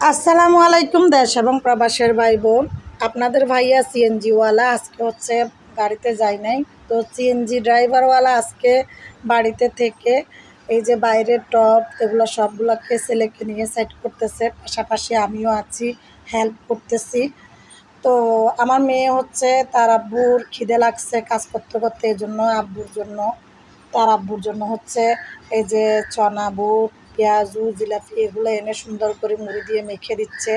আসসালামু আলাইকুম দেশ এবং প্রবাসের ভাই বোন আপনাদের ভাইয়া সিএনজিওয়ালা আজকে হচ্ছে গাড়িতে যায় নাই। তো সিএনজি ড্রাইভারওয়ালা আজকে বাড়িতে থেকে এই যে বাইরের টপ এগুলো সবগুলোকে ছেলেকে নিয়ে সাইড করতেছে। পাশাপাশি আমিও আছি, হেল্প করতেছি। তো আমার মেয়ে হচ্ছে, তার আব্বুর খিদে লাগছে কাজ করতে করতে এই জন্য আব্বুর জন্য, তার আব্বুর জন্য হচ্ছে এই যে চনা বুট পেঁয়াজু, জিলাপি এগুলো এনে সুন্দর করে মুড়ি দিয়ে মেখে দিচ্ছে।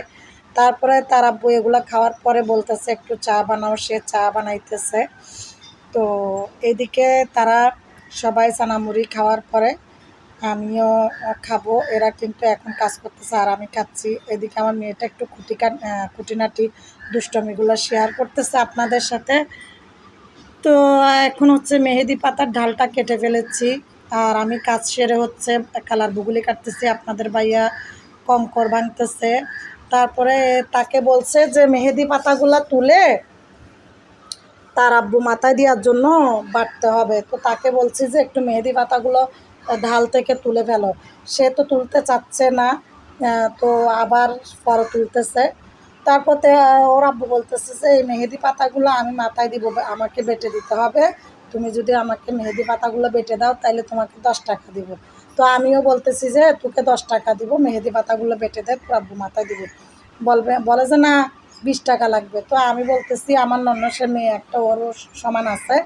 তারপরে তার আব্বু এগুলো খাওয়ার পরে বলতেছে, একটু চা বানাও, সে চা বানাইতেছে। তো এদিকে তারা সবাই চানামুড়ি খাওয়ার পরে, আমিও খাব, এরা কিন্তু এখন কাজ করতেছে, আর আমি খাচ্ছি। এদিকে আমার মেয়েটা একটু খুঁটি খুঁটিনাটি দুষ্টমিগুলো শেয়ার করতেছে আপনাদের সাথে। তো এখন হচ্ছে মেহেদি পাতার ঢালটা কেটে ফেলেছি। আর আমি কাজ সেরে হচ্ছে কালার বুগুলি কাটতেছি, আপনাদের ভাইয়া কঙ্কর ভাঙতেছে তারপরে তাকে বলছে যে মেহেদি পাতাগুলা তুলে তার আব্বু মাথায় দেওয়ার জন্য বাটতে হবে। তো তাকে বলছি যে একটু মেহেদি পাতাগুলো ঢাল থেকে তুলে ফেলো। সে তো তুলতে চাচ্ছে না তো আবার পরে তুলতেছে। তারপর ওর আব্বু বলতেছে যে এই মেহেদি পাতাগুলো আমি মাথায় দিব, আমাকে বেটে দিতে হবে। তুমি যদি আমাকে মেহেদি পাতাগুলো বেটে দাও তাহলে তোমাকে দশ টাকা দিব। তো আমিও বলতেছি যে তোকে দশ টাকা দিব মেহেদি পাতাগুলো বেটে দে তোর আব্বু মাথায় দিব। বলবে বলে যে না বিশ টাকা লাগবে। তো আমি বলতেছি আমার নন্নসের মেয়ে একটা ওরও সমান আছে।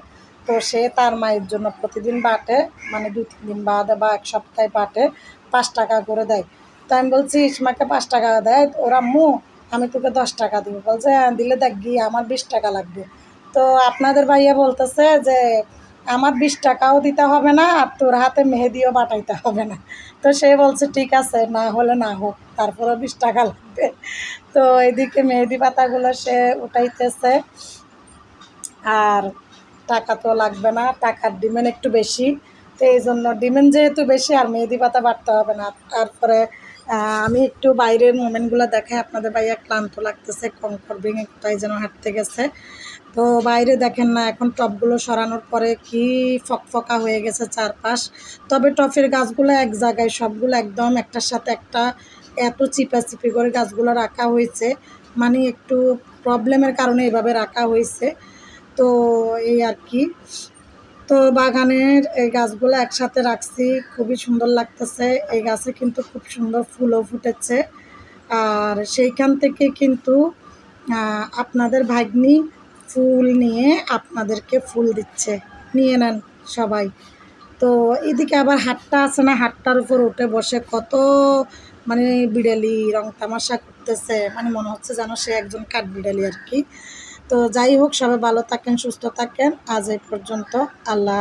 তো সে তার মায়ের জন্য প্রতিদিন বাটে মানে দু তিন দিন বাদে বা এক সপ্তাহে বাটে পাঁচ টাকা করে দেয়। তো আমি বলছি ইসমাকে পাঁচ টাকা দেয়। ওরা মু আমি তোকে দশ টাকা দিব। বলছে "হ্যাঁ, দিলে দেখ গিয়ে আমার বিশ টাকা লাগবে। তো আপনাদের ভাইয়া বলতেছে যে, আমার বিশ টাকাও দিতে হবে না আর তোর হাতে মেহেদিও বাটাইতে হবে না। তো সে বলছে, ঠিক আছে, না হলে না হোক তারপরে বিশ টাকা লাগবে। তো এদিকে মেহেদি পাতাগুলো সে উঠাইতেছে। আর টাকা তো লাগবে না, টাকার ডিমেন্ড একটু বেশি। তো এই জন্য ডিমেন্ড যেহেতু বেশি, আর মেহেদি পাতা বাড়তে হবে না। তারপরে আমি একটু বাইরের মোমেন্টগুলো দেখাই। আপনাদের ভাইয়া ক্লান্ত লাগতেছে, কঙ্কর ভেঙে কোথায় যেন হাঁটতে গেছে। তো বাইরে দেখেন না, এখন টবগুলো সরানোর পরে কি ফকফকা হয়ে গেছে চারপাশ। তবে টফের গাছগুলো এক জায়গায়, সবগুলো একদম একটার সাথে একটা এত চিপা চিপি করে গাছগুলো রাখা হয়েছে। মানে একটু প্রবলেমের কারণে এভাবে রাখা হয়েছে। তো এই আর কি। তো বাগানের এই গাছগুলো একসাথে রাখছি, খুবই সুন্দর লাগতেছে। এই গাছে কিন্তু খুব সুন্দর ফুলও ফুটেছে। আর সেইখান থেকে কিন্তু আপনাদের ভাগ্নি ফুল নিয়ে আপনাদেরকে ফুল দিচ্ছে। নিয়ে নেন সবাই। তো এদিকে আবার হাটটা আছে না, হাটটার উপর উঠে বসে কত মানে বিড়ালি, রং তামাশা করতেছে। মানে মনে হচ্ছে যেন সে একজন কাঠ বিড়ালি আর কি। তো যাই হোক সবাই ভালো থাকেন সুস্থ থাকেন। আজ এই পর্যন্ত আল্লাহ